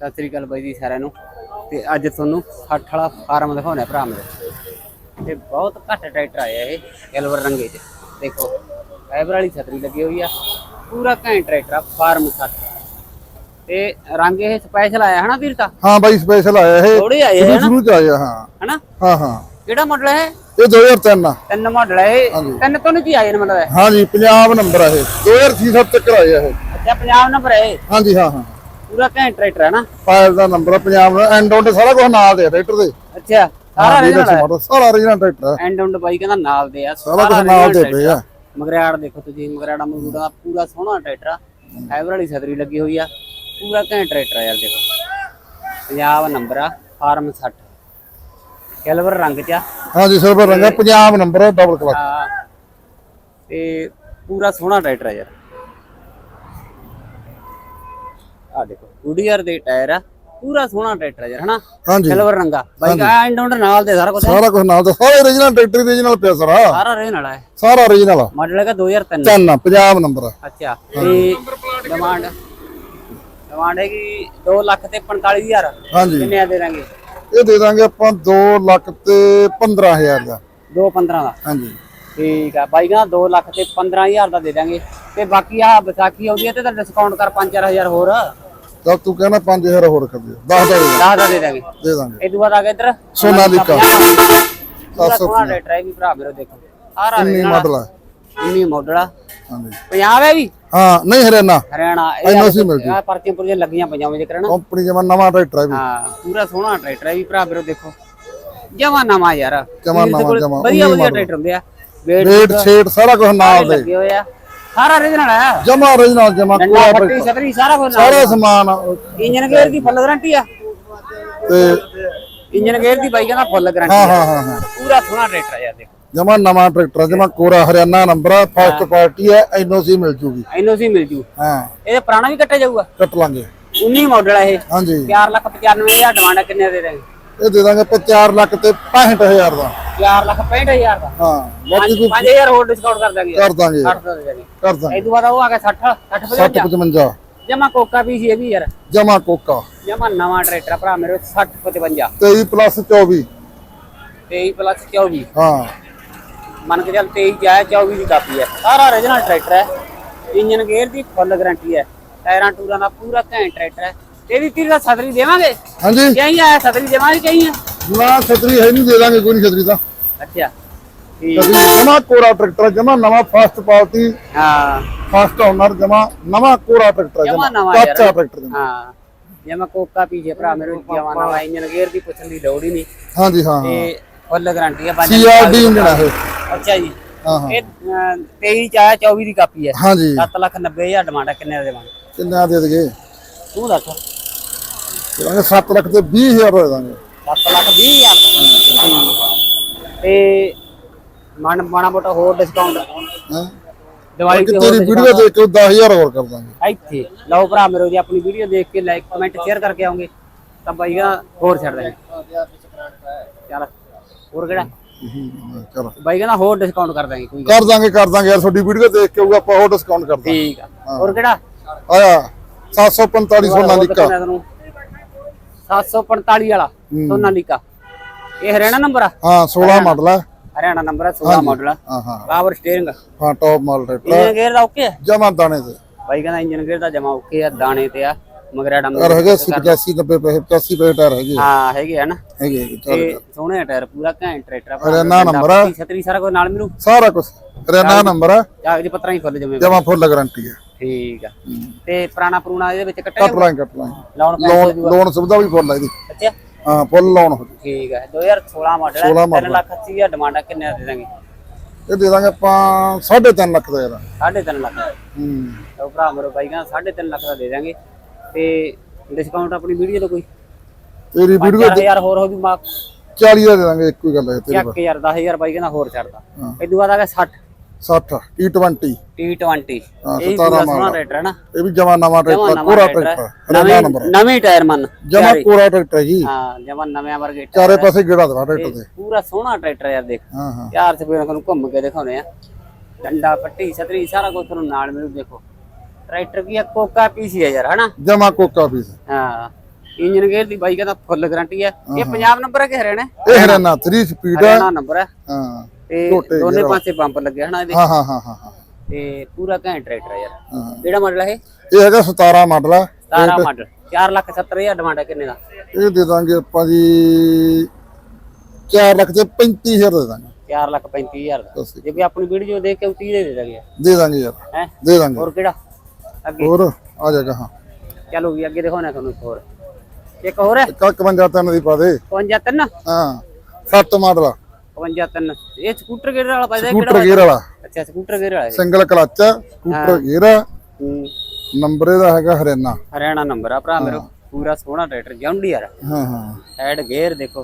ਸਤਿ ਸ੍ਰੀ ਅਕਾਲ ਬਾਈ ਜੀ ਸਾਰਿਆਂ ਨੂੰ। ਤੇ ਅੱਜ ਤੁਹਾਨੂੰ 60 ਵਾਲਾ ਫਾਰਮ ਦਿਖਾਉਣਾ ਭਰਾ ਮੇਰੇ। ਤੇ ਬਹੁਤ ਘੱਟ ਟਰੈਕਟਰ ਆਇਆ ਇਹ ਸਿਲਵਰ ਰੰਗੇ 'ਚ। ਦੇਖੋ ਫਾਈਬਰ ਵਾਲੀ ਛਤਰੀ ਲੱਗੀ ਹੋਈ ਆ। ਪੂਰਾ ਘੈਂਟ ਟਰੈਕਟਰ ਆ ਫਾਰਮ 60 ਤੇ ਰੰਗ ਇਹ ਸਪੈਸ਼ਲ ਆਇਆ ਹਨਾ ਵੀਰ ਤਾਂ? ਹਾਂ ਬਾਈ ਸਪੈਸ਼ਲ ਆਇਆ ਇਹ। ਥੋੜੇ ਆਏ ਹਨਾ? ਸ਼ੁਰੂ ਚ ਆਇਆ ਹਾਂ। ਹਨਾ? ਹਾਂ ਹਾਂ। ਕਿਹੜਾ ਮਾਡਲ ਹੈ ਇਹ? ਇਹ 2003 ਆ। ਤਿੰਨ ਮਾਡਲ ਹੈ ਤਿੰਨ ਤੋਂ ਨਹੀਂ ਆਏ ਨੇ ਮਤਲਬ। ਹਾਂ ਜੀ ਪੰਜਾਬ ਨੰਬਰ ਆ ਇਹ। 2006 ਤੱਕ ਆਇਆ ਇਹ। ਅੱਛਾ ਪੰਜਾਬ ਨੰਬਰ ਹੈ। ਹਾਂ ਜੀ ਹਾਂ ਹਾਂ। ਪੂਰਾ ਘੈਂਟ ਟਰੈਕਟਰ ਹੈ ਨਾ? ਫਾਇਰ ਦਾ ਨੰਬਰ ਪੰਜਾਬ ਦਾ ਐਂਡ ਆਨ ਸਾਰਾ ਕੁਝ ਨਾਲ ਦੇ ਟਰੈਕਟਰ ਦੇ। ਅੱਛਾ ਸਾਰਾ ਹਾਂ original ਹੈ ਸਾਰਾ original ਟਰੈਕਟਰ ਆ। ਐਂਡ ਆਨ ਬਾਈ ਕਹਿੰਦਾ ਨਾਲ ਦੇ ਆ ਸਾਰਾ ਕੁਝ ਨਾਲ ਦੇ ਪਏ ਆ। ਮਗਰਾੜ ਦੇਖੋ ਤੁਸੀਂ ਮਗਰਾੜਾ ਮਗਰੂੜਾ ਦਾ ਪੂਰਾ ਸੋਹਣਾ ਟਰੈਕਟਰ ਆ। ਫਾਈਬਰ ਵਾਲੀ ਛਤਰੀ ਲੱਗੀ ਹੋਈ ਆ। ਪੂਰਾ ਘੈਂਟ ਟਰੈਕਟਰ ਆ ਯਾਰ ਦੇਖੋ। ਪੰਜਾਬ ਨੰਬਰ ਆ ਫਾਰਮ 60 ਸਿਲਵਰ ਰੰਗ ਚ ਆ। ਹਾਂ ਜੀ ਸਿਲਵਰ ਰੰਗ ਆ ਪੰਜਾਬ ਨੰਬਰ ਆ ਡਬਲ ਕਲਚ ਤੇ ਪੂਰਾ ਸੋਹਣਾ ਟਰੈਕਟਰ ਆ ਯਾਰ। ਆ ਦੇਖੋ। ਗੁਡੀਅਰ ਦੇ ਟਾਇਰ ਆ ਪੂਰਾ ਸੋਹਣਾ ਟਰੈਕਟਰ ਆ ਯਾਰ ਹਨਾ? ਹਾਂ ਜੀ ਸਿਲਵਰ ਰੰਗਾ। ਬਾਈ ਐਂਡ ਆਨ ਨਾਲ ਦੇ ਸਾਰਾ ਕੁਝ ਸਾਰਾ ਕੁਝ ਨਾਲ ਦਾ ਸਾਰਾ origignal ਟਰੈਕਟਰ ਦੇ origignal ਪਿਆ ਸਾਰਾ। ਸਾਰਾ ਵਾਲਾ ਹੈ ਸਾਰਾ origignal ਆ। ਮਾਡਲ ਹੈਗਾ 2003 ਚੰਨ ਆ, ਪੰਜਾਬ ਨੰਬਰ ਆ। ਅੱਛਾ ਤੇ ਡਿਮਾਂਡ ਡਿਮਾਂਡ ਹੈਗੀ 2 ਲੱਖ ਤੇ 45000 ਹਾਂ ਜੀ ਕਿੰਨੇ ਦੇ ਦਾਂਗੇ? ਇਹ ਦੇ ਦਾਂਗੇ ਆਪਾਂ 2 ਲੱਖ ਤੇ 15000 ਦਾ। 2 15 ਦਾ। ਹਾਂ ਜੀ ਠੀਕ ਆ ਬਾਈ ਕਹਿੰਦਾ 2 ਲੱਖ ਤੇ 15000 ਦਾ ਦੇ ਦਾਂਗੇ। ਤੇ ਬਾਕੀ ਆ ਵਿਸਾਖੀ ਆਉਂਦੀ ਹੈ ਤੇ ਤਾਂ ਡਿਸਕਾਊਂਟ ਕਰ 5-4000 ਹੋਰ। ਤਾਂ ਤੂੰ ਕਹਿੰਦਾ 5000 ਹੋਰ ਦਿਓ। 10 ਦਾ ਦੇ 10 ਦਾ ਦੇ ਦਾਂਗੇ। ਦੇ ਦਾਂਗੇ। ਇਹ ਤੋਂ ਬਾਅਦ ਆ ਗਿਆ ਇੱਧਰ। ਸੋਨਾਲੀਕਾ। ਪੂਰਾ ਸੋਹਣਾ ਟਰੈਕਟਰ ਹੈ ਵੀ ਭਰਾ ਮੇਰੇ ਦੇਖੋ। ਸਾਰਾ ਕਿੰਨੀ ਮਾਡਲ ਆ। 19 ਮਾਡਲ ਆ। ਹਾਂ ਜੀ ਪੰਜਾਬ ਹੈ ਵੀ? ਹਾਂ ਨਹੀਂ ਹਰਿਆਣਾ। ਹਰਿਆਣਾ NOC ਮਿਲ ਜੂ। ਇਹ ਪਰਚੀਆਂ ਪੁਰਚੀਆਂ ਲੱਗੀਆਂ ਪਈਆਂ ਵਿੱਚ ਕਰਨਾ ਕੰਪਨੀ ਜਮਾ ਨਵਾਂ ਟਰੈਕਟਰ ਹੈ ਵੀ। ਹਾਂ ਪੂਰਾ ਸੋਹਣਾ ਟਰੈਕਟਰ ਹੈ ਵੀ ਭਰਾ ਵੀਰੋ ਦੇਖੋ। ਜਮਾ ਨਵਾਂ ਯਾਰ। ਜਮਾਂ ਵੀਰ ਦੇ ਨਵਾਂ, ਕੋਲ ਜਮਾਂ, ਵਧੀਆ ਉੱਨੀ ਵਧੀਆ model। ਟਰੈਕਟਰ ਹੁੰਦੇ ਆ। ਵੇਟ ਰੇਟ ਛੇਟ ਸਾਰਾ ਕੁਝ ਨਾਲ ਦੇ। ਲੱਗੇ ਹੋਏ ਆ। ਸਾਰਾ original ਹੈ। ਜਮਾ origignal ਜਮਾ ਡੰਡਾ ਕੋਆ ਪੱਟੀ ਟਰੈਕਟਰ ਛਤਰੀ ਸਾਰਾ ਕੁਝ ਸਾਰਾ ਸਮਾਨ ਇੰਜਨ ਗੇਅਰ ਦੀ ਫੁੱਲ ਗਾਰੰਟੀ ਆ। ਤੇ ਇੰਜਨ ਗੇਅਰ ਦੀ ਬਾਈ ਕਹਿੰਦਾ ਫੁੱਲ ਗਾਰੰਟੀ ਹਾਂ ਆ। ਹਾਂ ਹਾਂ ਹਾਂ ਪੂਰਾ ਸੋਹਣਾ ਟਰੈਕਟਰ ਆ ਯਾਰ ਦੇਖੋ। ਜਮਾ ਨਵਾਂ ਟਰੈਕਟਰ ਜਮਾ ਕੋਰਾ ਹਰਿਆਣਾ ਨੰਬਰ ਆ ਫਸਟ ਪਾਰਟੀ ਹੈ ਐਨਓਸੀ ਮਿਲ ਜੂਗੀ। ਐਨਓਸੀ ਮਿਲ ਜੂ। ਹਾਂ। ਇਹਦੇ ਪੁਰਾਣਾ ਵੀ ਕੱਟਿਆ ਜਾਊਗਾ। ਕੱਟ ਲਾਂਗੇ। 19 ਮਾਡਲ ਹੈ ਇਹ। ਹਾਂ ਜੀ 4 ਲੱਖ 95000 ਡਿਮਾਂਡ ਹੈ ਕਿੰਨੇ ਦੇ ਦੇਂਗੇ ਇਹ ਦੇ ਦਾਂਗੇ 4 ਲੱਖ ਤੇ 65000 ਦਾ। 4 ਲੱਖ 65000 ਦਾ। ਹਾਂ ਬਾਕੀ ਕੋਈ 5000 ਹੋਰ ਡਿਸਕਾਊਂਟ ਕਰ ਦਾਂਗੇ। ਕਰ ਦਾਂਗੇ। 60 ਦਾ ਦੇ ਦਾਂਗੇ ਕਰ ਦਾਂਗੇ। ਇਹ ਤੋਂ ਬਾਅਦ ਉਹ ਆ ਗਿਆ 60 60 60 55 ਜਮਾ ਕੋਕਾ ਵੀ ਸੀ ਇਹ ਵੀ ਯਾਰ। ਜਮਾ ਕੋਕਾ। ਜਮਾ ਨਵਾਂ ਟਰੈਕਟਰ ਭਰਾ ਮੇਰੇ 60 55 23 ਪਲੱਸ 24 23 ਪਲੱਸ 24 ਹਾਂ। ਮੰਨ ਕੇ ਚੱਲ 23 ਜਾਇਆ 24 ਦੀ ਕਾਪੀ ਹੈ। ਸਾਰਾ origignal ਟਰੈਕਟਰ ਹੈ। ਇੰਜਨ ਗੇਅਰ ਦੀ ਫੁੱਲ ਗਾਰੰਟੀ ਹੈ। ਟਾਇਰਾਂ ਟੂਰਾਂ ਦਾ ਪੂਰਾ ਘੈਂਟ ਟਰੈਕਟਰ ਹੈ। ਇਹਦੀ ਤੀਰ ਦਾ ਸਦਰੀ ਦੇਵਾਂਗੇ? ਹਾਂਜੀ। ਕਹੀਂ ਆਇਆ ਸਦਰੀ ਦੇਵਾਂਗੇ ਕਹੀਂ ਆ? ਨਾ ਛਤਰੀ ਹੈ ਨਹੀਂ ਦੇ ਦਾਂਗੇ ਕੋਈ ਨਹੀਂ ਛਤਰੀ ਦਾ ਅੱਛਾ। ਠੀਕ। ਛਤਰੀ ਜਮਾ ਕੋਰਾ ਟਰੈਕਟਰ ਜਮਾ ਨਵਾਂ ਫਸਟ ਪਾਰਟੀ ਹਾਂ। ਫਸਟ ਓਨਰ ਜਮਾ ਨਵਾਂ ਕੋਰਾ ਟਰੈਕਟਰ ਜਮਾ ਨਵਾਂ ਯਾਰ। ਕੱਚਾ ਟਰੈਕਟਰ ਜਮਾ। ਹਾਂ। ਜੇ ਮੈਂ ਕੋਕਾ ਪੀਛੇ ਭਰਾ ਮੇਰੇ ਜਵਾਨ ਨਵਾਂ ਇੰਜਨ ਗੇਅਰ ਦੀ ਪੁੱਛਣ ਦੀ ਲੋੜ ਹੀ ਨਹੀਂ। ਹਾਂਜੀ ਹਾਂ। ਤੇ ਫੁੱਲ ਗਾਰੰਟੀ ਹੈ ਪੰਜ ਸੀਆਰਡੀ ਇੰਜਨ ਹੈ ਇਹ। ਅੱਛਾ ਜੀ। ਹਾਂ ਹਾਂ। ਇਹ ਅਹ, 23 ਚ ਆਇਆ 24 ਦੀ ਕਾਪੀ ਹੈ ਹਾਂਜੀ। 7 ਲੱਖ 90 ਹਜ਼ਾਰ ਡਿਮਾਂਡ ਹੈ ਕਿੰਨੇ ਦਾ ਦੇਵਾਂਗੇ? ਕਿੰਨਾ ਦੇ ਦੇਗੇ ਤੂੰ ਦੱਸ। ਕਰਾਂਗੇ 7 ਲੱਖ ਤੇ 20000 ਦੇ ਦਾਂਗੇ 7 ਲੱਖ 20 ਹਜ਼ਾਰ। ਤੇ ਮਨ ਮਾਣਾ ਮੋਟਾ ਹੋਰ ਡਿਸਕਾਊਂਟ ਹੈਂ? ਦਿਵਾਲੀ ਕਿ ਤੇ ਤੇਰੀ ਵੀਡੀਓ ਦੇਖ ਕੇ 10000 ਹੋਰ ਕਰ ਦਾਂਗੇ। ਇੱਥੇ। ਲਓ ਭਰਾ ਮੇਰੇ ਜੀ ਆਪਣੀ ਵੀਡੀਓ ਦੇਖ ਕੇ ਲਾਈਕ ਕਮੈਂਟ ਸ਼ੇਅਰ ਕਰਕੇ ਆਉਂਗੇ। ਤਾਂ ਬਾਈ ਦਾ ਹੋਰ ਛੱਡ ਦੇਣਾ। ਚੱਲ ਹੋਰ ਕਿਹੜਾ? ਚਲੋ। ਬਾਈ ਕਹਿੰਦਾ ਹੋਰ ਡਿਸਕਾਊਂਟ ਕਰ ਦਾਂਗੇ ਕੋਈ ਗੱਲ ਕਰ ਦਾਂਗੇ ਕਰ ਦਾਂਗੇ ਯਾਰ ਤੁਹਾਡੀ ਵੀਡੀਓ ਦੇਖ ਕੇ ਆਊਗਾ ਆਪਾਂ ਹੋਰ ਡਿਸਕਾਊਂਟ ਕਰ ਦਾਂਗੇ। ਠੀਕ ਆ। ਹੋਰ ਕਿਹੜਾ? ਆਇਆ 745 ਸੋਨਾਲੀਕਾ ਤੁਹਾਨੂੰ 745 ਵਾਲਾ ਸੋਨਾਲੀਕਾ। ਇਹ ਹਰਿਆਣਾ ਨੰਬਰ ਆ? ਹਾਂ 16 ਮਾਡਲ ਹੈ ਹਰਿਆਣਾ ਨੰਬਰ ਆ 16 ਮਾਡਲ ਆ। ਹਾਂ ਹਾਂ। ਪਾਵਰ ਸਟੀਅਰਿੰਗ ਹਾਂ top model tractor engine gear ਦਾ ਓਕੇ ਆ? ਜਮਾ ਦਾਣੇ ਤੇ। ਬਾਈ ਕਹਿੰਦਾ ਇੰਜਨ ਗੇਅਰ ਦਾ ਜਮਾ ਓਕੇ ਆ ਦਾਣੇ ਤੇ ਆ ਮਗਰ ਡੰਮ ਯਾਰ ਹੈਗੇ 85 90 ਪੈਸੇ 85 ਪੈਸੇ ਟਾਇਰ ਹੈਗੇ ਆ। ਹਾਂ ਹੈਗੇ ਆ ਨਾ। ਹੈਗੇ ਹੈਗੇ, ਚੱਲ ਤੇ ਸੋਹਣੇ ਟਾਇਰ ਪੂਰਾ ਘੈਂਟ ਟਰੈਕਟਰ ਆ ਹਰਿਆਣਾ ਨੰਬਰ ਆ। ਛਤਰੀ ਸਾਰਾ ਕੁਝ ਨਾਲ ਮਿਲੂ? ਸਾਰਾ ਕੁਝ ਹਰਿਆਣਾ ਨੰਬਰ ਹੈ ਕਾਗਜ਼ ਪੱਤਰਾਂ ਹੀ ਫੁੱਲ ਜਮੇ ਜਮਾ ਫੁੱਲ ਗਾਰੰਟੀ ਹੈ ਠੀਕ ਆ। ਤੇ ਪੁਰਾਣਾ ਪੁਰਾਣਾ ਇਹਦੇ ਵਿੱਚ ਕੱਟਿਆ ਕੱਟ ਲਾਂਗੇ ਕੱਟ ਲਾਂਗੇ। ਲੋਨ ਲੋਨ ਸੁਵਿਧਾ ਵੀ ਫੁੱਲ ਹੈ ਇਹਦੀ। ਅੱਛਾ। ਹਾਂ ਫੁੱਲ ਲੋਨ ਹੋ ਠੀਕ ਹੈ 2016 ਮਾਡਲ 16 ਹੈ model 3 ਲੱਖ 80 ਹਜ਼ਾਰ ਡਿਮਾਂਡ ਆ। ਕਿੰਨੇ ਦਾ ਦੇ ਦਾਂਗੇ? ਇਹ ਦੇ ਦਾਂਗੇ ਆਪਾਂ 3.5 ਲੱਖ ਦਾ ਯਾਰ 3.5 ਲੱਖ। ਹੂੰ। ਤਾਂ ਭਰਾ ਮੇਰੇ ਬਾਈ ਕਹਿੰਦਾ 3.5 ਲੱਖ ਦਾ ਦੇ ਦਾਂਗੇ। ਤੇ ਡਿਸਕਾਊਂਟ ਆਪਣੀ ਵੀਡੀਓ ਤੋਂ ਕੋਈ? ਤੇਰੀ ਵੀਡੀਓ 4000 ਹੋਰ ਹੋ ਜੂ ਮਾਫ 40 ਦਾ ਦੇ ਦਾਂਗੇ ਇੱਕੋ ਹੀ ਗੱਲ ਹੈ ਤੇਰੀ ਚੱਕ ਯਾਰ 10000 ਬਾਈ ਕਹਿੰਦਾ ਹੋਰ ਛੱਡਦਾ। ਇਹ ਤੋਂ ਬਾਅਦ ਆ ਗਿਆ 60 60 T20 T20 ਹਾਂ, ਇਹ ਵੀ 17 ਪੂਰਾ ਸੋਹਣਾ ਮਾਡਲ। ਰੇਟਰ ਹੈ ਨਾ? ਇਹ ਵੀ ਜਮਾ ਨਵਾਂ ਜਮਾਂ ਟਰੈਕਟਰ ਨਵਾਂ ਕੋਰਾ tractor ਹੈ। ਟਰੈਕਟਰ ਹਰਿਆਣਾ ਨੰਬਰ ਨਵੇਂ ਨਵੇਂ ਟਾਇਰ ਮੰਨ ਜਮਾ ਚਾਰੇ। ਕੋਰਾ ਟਰੈਕਟਰ ਹੈ ਜੀ। ਹਾਂ ਜਮਾ ਨਵੇਂ ਵਰਗੇ ਚਾਰੇ ਪਾਸੇ ਗੇੜਾ ਦਵਾ ਟਰੈਕਟਰ ਦੇ ਪੂਰਾ ਸੋਹਣਾ ਟਰੈਕਟਰ ਯਾਰ ਦੇਖ। ਹਾਂ ਹਾਂ। ਯਾਰ ਤੇ ਫਿਰ ਤੁਹਾਨੂੰ ਘੁੰਮ ਕੇ ਦਿਖਾਉਣੇ ਆ ਡੰਡਾ ਪੱਟੀ ਛਤਰੀ ਸਾਰਾ ਕੁਝ ਤੁਹਾਨੂੰ ਨਾਲ ਮਿਲੂ ਦੇਖੋ। ਟਰੈਕਟਰ ਕੀ ਆ ਕੋਕਾ ਪੀਸੀ ਹੈ ਯਾਰ ਹਨਾ? ਜਮਾ ਕੋਕਾ ਪੀਸ ਹਾਂ। ਇੰਜਨ ਗੇਅਰ ਦੀ ਬਾਈ ਕਹਿੰਦਾ ਫੁੱਲ ਗਾਰੰਟੀ ਹੈ। ਇਹ ਪੰਜਾਬ ਨੰਬਰ ਹੈ ਕਿ ਹਰਿਆਣਾ? ਇਹ ਹਰਿਆਣਾ 3 ਸਪੀਡ ਹੈ। ਹਰਿਆਣਾ ਨੰਬਰ ਹੈ। ਹਾਂ। ਤੇ ਝੋਟੇ ਦੋਨੇ ਪਾਸੇ ਬੰਪ ਲੱਗੇ ਹਨਾ ਇਹਦੇ। ਹਾਂ ਹਾਂ ਹਾਂ ਹਾਂ ਹਾਂ। ਤੇ ਪੂਰਾ ਘੈਂਟ ਟਰੈਕਟਰ ਹੈ ਯਾਰ। ਕਿਹੜਾ ਮਾਡਲ ਹੈ ਇਹ? ਇਹ ਹੈਗਾ 17 ਮਾਡਲ ਆ। 17 ਮਾਡਲ 4 ਲੱਖ 70 ਹਜ਼ਾਰ ਡਿਮਾਂਡ ਹੈ ਕਿੰਨੇ ਦਾ? ਇਹ ਦੇ ਦਾਂਗੇ ਆਪਾਂ ਜੀ 4 ਲੱਖ ਤੇ 35000 ਦੇ ਦਾਂਗੇ। 4 ਲੱਖ 35 ਹਜ਼ਾਰ ਦਾ। ਜੇ ਕੋਈ ਆਪਣੀ ਵੀਡੀਓ ਦੇਖ ਕੇ ਉਹ 30 ਦੇ ਦੇ ਦਾਂਗੇ। ਦੇ ਦਾਂਗੇ ਯਾਰ। ਹੈ? ਦੇ ਦਾਂਗੇ। ਹੋਰ ਕਿਹੜਾ? ਅੱਗੇ। ਹੋਰ ਆ ਜਾਏਗਾ ਹਾਂ। ਚਲੋ ਵੀ ਅੱਗੇ ਦਿਖਾਉਣਾ ਤੁਹਾਨੂੰ ਇੱਕ ਹੋਰ। ਇੱਕ ਹੋਰ? ਹੈ ਇੱਕ 51 ਤਿੰਨ ਦੀ ਪਾ ਦੇ। 52 ਤਿੰਨ? ਹਾਂ 7 ਮਾਡਲ ਆ। 52 ਤਿੰਨ। ਇਹ ਸਕੂਟਰ ਗੇਅਰ ਵਾਲਾ ਪਾਇਦਾ ਸਕੂਟਰ ਗੇਅਰ ਵਾਲਾ। ਅੱਛਾ ਸਕੂਟਰ ਗੇਅਰ ਵਾਲਾ ਹੈ ਸਿੰਗਲ ਕਲਚ ਆ, ਸਕੂਟਰ ਗੇਅਰ ਆ, ਨੰਬਰ ਇਹਦਾ ਹੈਗਾ ਹਰਿਆਣਾ। ਹਰਿਆਣਾ ਨੰਬਰ ਆ ਭਰਾ ਮੇਰੇ। ਪੂਰਾ ਸੋਹਣਾ ਟਰੈਕਟਰ ਜੌਂਡੀ ਯਾਰ ਹਾਂ ਹਾਂ। ਹੈਡ ਗੇਅਰ ਦੇਖੋ।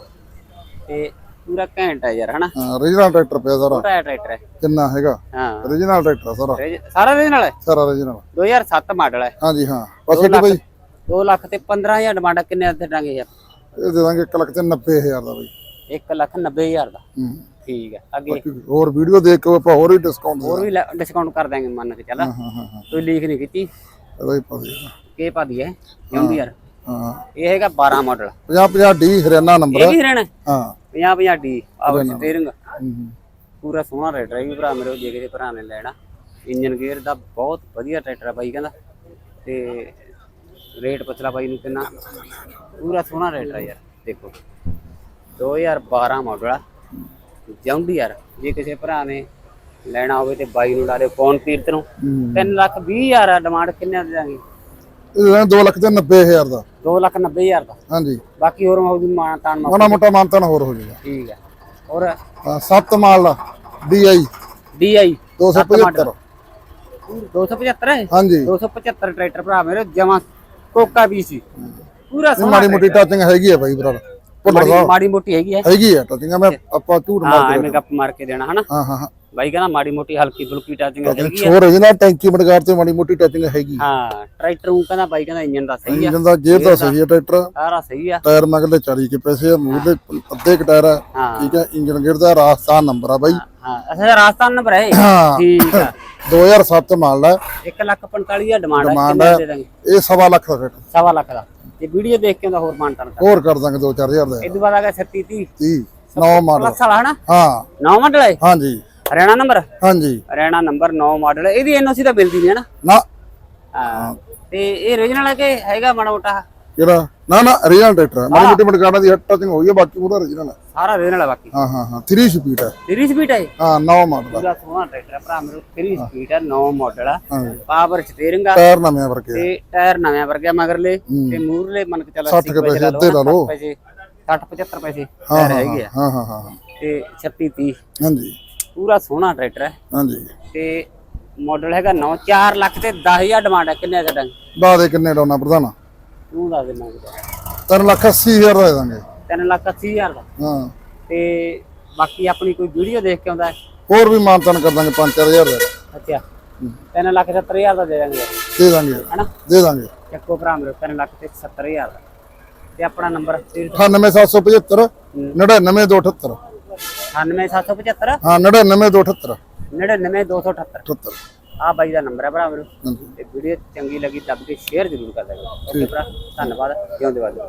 ਤੇ ਪੂਰਾ ਘੈਂਟ ਹੈ ਯਾਰ ਹਨਾ? ਹਾਂ origignal ਟਰੈਕਟਰ ਪਿਆ ਸਾਰਾ। ਛੋਟਾ ਟਰੈਕਟਰ ਹੈ। ਕਿੰਨਾ ਹੈਗਾ? ਹਾਂ। origignal ਟਰੈਕਟਰ ਆ ਸਾਰਾ। ਸਾਰਾ ਨਾਲ ਹੈ? ਸਾਰਾ origignal 2007 ਮਾਡਲ ਹੈ। ਹਾਂਜੀ ਹਾਂ। ਬਸ ਇਹ ਬਈ। 2 ਲੱਖ ਤੇ 15000 ਡਿਮਾਂਡ ਆ, ਕਿੰਨੇ ਦੇ ਦਾਂਗੇ ਯਾਰ? ਇਹ ਦੇ ਦਾਂਗੇ 1 ਲੱਖ ਤੇ 90000 ਦਾ ਬਈ। 1 ਲੱਖ 90000 ਦਾ। ਹੂੰ। ਠੀਕ ਹੈ ਅੱਗੇ। ਬਾਕੀ ਹੋਰ ਵੀਡੀਓ ਦੇਖ ਕੇ ਆਪਾਂ ਹੋਰ ਵੀ ਡਿਸਕਾਊਂਟ ਹੋਰ ਵੀ ਡਿਸਕਾਊਂਟ ਕਰ ਦਾਂਗੇ ਮੰਨ ਕੇ ਚੱਲ। ਹਾਂ ਹਾਂ ਹਾਂ ਕੋਈ ਲੀਕ ਨਹੀਂ ਕੀਤੀ। ਇਹਦਾ ਹੀ ਪਾ ਦੇ ਕੀ ਪਾ ਦਈਏ ਜੌਂਡੀ ਯਾਰ? ਹਾਂ। ਇਹ ਹੈਗਾ 12 ਮਾਡਲ 50 50 ਡੀ ਹਰਿਆਣਾ ਨੰਬਰ ਇਹ ਵੀ ਰਹਿਣਾ ਹਾਂ। 50 50 ਡੀ ਆਵਰ ਸਟੀਅਰਿੰਗ। ਪੂਰਾ ਸੋਹਣਾ ਇਹ ਵੀ ਭਰਾ ਮੇਰੇ ਜੇ ਕਿਸੇ ਭਰਾ ਨੇ ਲੈਣਾ। ਇੰਜਨ ਗੇਅਰ ਦਾ ਬਹੁਤ ਵਧੀਆ ਟਰੈਕਟਰ ਹੈ ਬਾਈ ਕਹਿੰਦਾ। ਤੇ ਰੇਟ ਪੁੱਛ ਲਾ ਬਾਈ ਨੂੰ ਕਿੰਨਾ। ਪੂਰਾ ਸੋਹਣਾ ਹੈ ਯਾਰ ਦੇਖੋ। 2012 ਮਾਡਲ ਆ। ਜੌਂਡੀ ਯਾਰ ਜੇ ਕਿਸੇ ਭਰਾ ਨੇ ਲੈਣਾ ਹੋਵੇ ਤੇ ਬਾਈ ਨੂੰ ਲਾ ਲਿਓ ਕੌਣ ਤੀਰਤ ਨੂੰ। ਹੂੰ। 3 ਲੱਖ 20 ਹਜ਼ਾਰ ਆ ਡਿਮਾਂਡ ਕਿੰਨੇ ਦੇ ਦਾਂਗੇ ਇਹ ਦੇ 2 ਲੱਖ ਤੇ 90000 ਦਾ। 2 ਲੱਖ 90 ਹਜ਼ਾਰ ਦਾ। ਹਾਂਜੀ। ਬਾਕੀ ਹੋਰ ਮੌਜੂਦ ਮਾਨ ਤਾਨ ਮਾ ਮਾੜਾ ਮੋਟਾ ਮਾਨਤਨ ਹੋਰ ਹੋ ਜਾਏਗਾ ਠੀਕ ਹੈ ਹੋਰ? ਹਾਂ 7 ਮਾਡਲ। ਡੀਆਈ DI 275 275 ਹੈ ਹਾਂਜੀ 275 ਟਰੈਕਟਰ ਭਰਾ ਮੇਰੇ ਜਮਾ ਕੋਕਾ ਵੀ ਸੀ। ਪੂਰਾ ਮਾੜੀ ਮੋਟੀ ਟੱਚਿੰਗ ਹੈਗੀ ਹੈ ਬਾਈ ਭਰਾ। ਭੁੱਲਰ ਮਾੜੀ ਮਾੜੀ ਮੋਟੀ ਹੈਗੀ ਹੈ। ਹੈਗੀ ਹੈ ਟੱਚਿੰਗ ਮੈਂ ਆਪਾਂ ਝੂਠ ਹਾਂ ਮਾਰ ਐਵੇਂ ਗੱਪ ਮਾਰ ਕੇ ਦੇਣਾ ਹਨਾ? ਹਾਂ ਹਾਂ ਹਾਂ। ਬਾਈ ਕਹਿੰਦਾ ਮਾੜੀ ਮੋਟੀ ਹਲਕੀ ਫੁਲਕੀ ਟਾਚਿੰਗ ਹੈਗੀ ਹੈ ਛੋਰ ਹੈ ਟੈਂਕੀ ਮਡਗਾਰ ਤੇ ਮਾੜੀ ਮੋਟੀ ਟੱਚਿੰਗ ਹੈਗੀ। ਹਾਂ ਟਰੈਕਟਰ ਨੂੰ ਕਹਿੰਦਾ ਬਾਈ ਕਹਿੰਦਾ ਇੰਜਨ ਦਾ ਸਹੀ ਆ। ਇੰਜਨ ਦਾ ਗੇਅਰ ਦਾ ਸਹੀ ਹੈ ਟਰੈਕਟਰ। ਸਾਰਾ ਸਹੀ ਆ। ਟਾਇਰ ਮਗਲੇ 40 ਕੇ ਪੈਸੇ ਆ ਮੂਹਰੇ ਅੱਧੇ ਕ ਟਾਇਰ ਆ। ਹਾਂ। ਠੀਕ ਹੈ ਇੰਜਨ ਗੇਅਰ ਦਾ ਰਾਜਸਥਾਨ ਨੰਬਰ ਆ ਬਾਈ। ਹਾਂ ਅੱਛਾ ਰਾਜਸਥਾਨ ਨੰਬਰ ਹੈ? ਹਾਂ। ਠੀਕ ਆ। 2007 ਮਾਡਲ ਹੈ 1 ਲੱਖ 45 ਹਜ਼ਾਰ ਡਿਮਾਂਡ ਹੈ ਕਿੰਨੇ ਹੈ। ਦੇ ਇਹ ਸਵਾ ਲੱਖ ਦਾ ਰੇਟ ਸਵਾ ਲੱਖ ਦਾ। ਤੇ ਵੀਡੀਓ ਦੇਖ ਕੇ ਉਹਦਾ ਹੋਰ ਮਾਨਤਾਨ ਕਰ ਹੋਰ ਕਰ ਦਾਂਗੇ 2-4000 ਦਾ। ਇਹ ਤੋਂ ਬਾਅਦ ਆ ਗਿਆ 36 30 30 9 ਮਾਡਲ। ਪਲੱਸ ਵਾਲਾ ਹਨਾ? ਹਾਂ। 9 ਮਾਡਲ ਹੈ? ਹਾਂਜੀ। ਹਰਿਆਣਾ ਨੰਬਰ? ਹਾਂਜੀ। Haryana number 9 model. ਇਹਦੀ ਐਨਓਸੀ ਤਾਂ ਮਿਲਦੀ ਨਹੀਂ ਹੈ ਨਾ। ਨਾ ਹਾਂ। ਤੇ ਇਹ ਰੀਜਨਲ ਹੈ ਕਿ ਹੈਗਾ ਮਾੜਾ ਮੋਟਾ? ਕਿਹੜਾ ਨਾ ਨਾ ਰੀਅਲ ਟਰੈਕਟਰ ਹੈ ਮਾੜੀ ਮੋਟੀ ਮਡਗਾਣਾ ਦੀ ਟੱਚਿੰਗ ਹੋਈ ਹੈ ਬਾਕੀ ਪੂਰਾ origignal ਹੈ ਸਾਰਾ ਰੀਜਨਲ ਹੈ ਬਾਕੀ। ਹਾਂ ਹਾਂ ਹਾਂ। 3 ਸਪੀਡ ਹੈ 30 ਸਪੀਡ ਹੈ? ਹਾਂ 9 ਮਾਡਲ ਪੂਰਾ ਸੋਹਣਾ ਟਰੈਕਟਰ ਹੈ ਭਰਾ ਮੇਰੇ 30 ਸਪੀਡ ਹੈ 9 ਮਾਡਲ ਹਾਂ। ਪਾਵਰ ਸਟੀਅਰਿੰਗ ਆ। ਟਾਇਰ ਨਵੇਂ ਵਰਗੇ। ਤੇ ਟਾਇਰ ਨਵੇਂ ਵਰਗੇ ਮਗਰਲੇ। ਤੇ ਮੂਰਲੇ ਮੰਨ ਕੇ ਚੱਲ 60 ਕੁ ਪੈਸੇ ਅੱਧੇ ਲਾ ਲਓ। 60 75 ਪੈਸੇ ਹਾਂ ਟਾਇਰ ਹਾਂ। ਹੈਗੇ ਆ। ਹਾਂ ਹਾਂ ਹਾਂ ਹਾਂ। ਤੇ 36 30 ਹਾਂਜੀ। ਪੂਰਾ ਸੋਹਣਾ ਟਰੈਕਟਰ ਹੈ ਹਾਂਜੀ। ਤੇ ਮਾਡਲ ਹੈਗਾ 9 4 ਲੱਖ ਤੇ 10000 ਡਿਮਾਂਡ ਹੈ ਕਿੰਨੇ ਦਾ ਡੰਗ? ਦਾ ਦੇ ਕਿੰਨੇ ਲਾਉਣਾ ਪ੍ਰਧਾਨ? ਤੂੰ ਦੱਸ ਦੇ ਮੰਗਦਾ 3 ਲੱਖ 80000 ਦਾ ਦੇ ਦਾਂਗੇ। 3 ਲੱਖ 80000 ਦਾ। ਹਾਂ। ਤੇ ਬਾਕੀ ਆਪਣੀ ਕੋਈ ਵੀਡੀਓ ਦੇਖ ਕੇ ਆਉਂਦਾ ਹੈ? ਹੋਰ ਵੀ ਮਾਨਤਨ ਕਰ ਦਾਂਗੇ 5-4000 ਦਾ। ਅੱਛਾ। 3 ਲੱਖ 70000 ਦਾ ਦੇ ਦਾਂਗੇ। ਦੇ ਦਾਂਗੇ। ਹਨਾ? ਦੇ ਦਾਂਗੇ। ਚੱਕੋ ਭਰਾ ਮੇਰੇ 3 ਲੱਖ ਤੇ 70000 ਦਾ। ਤੇ ਆਪਣਾ ਨੰਬਰ 98775 99278 98775 ਹਾਂ। 99278 99278 78 ਆ ਬਾਈ ਦਾ ਨੰਬਰ ਹੈ ਭਰਾ ਮੇਰੇ। ਹਾਂਜੀ। ਤੇ ਵੀਡੀਓ ਚੰਗੀ ਲੱਗੀ ਦੱਬ ਕੇ ਸ਼ੇਅਰ ਜ਼ਰੂਰ ਕਰ ਦੇਣਾ ਓਕੇ ਭਰਾ ਧੰਨਵਾਦ। ਜਿਉਂਦੇ ਵਾਦੇ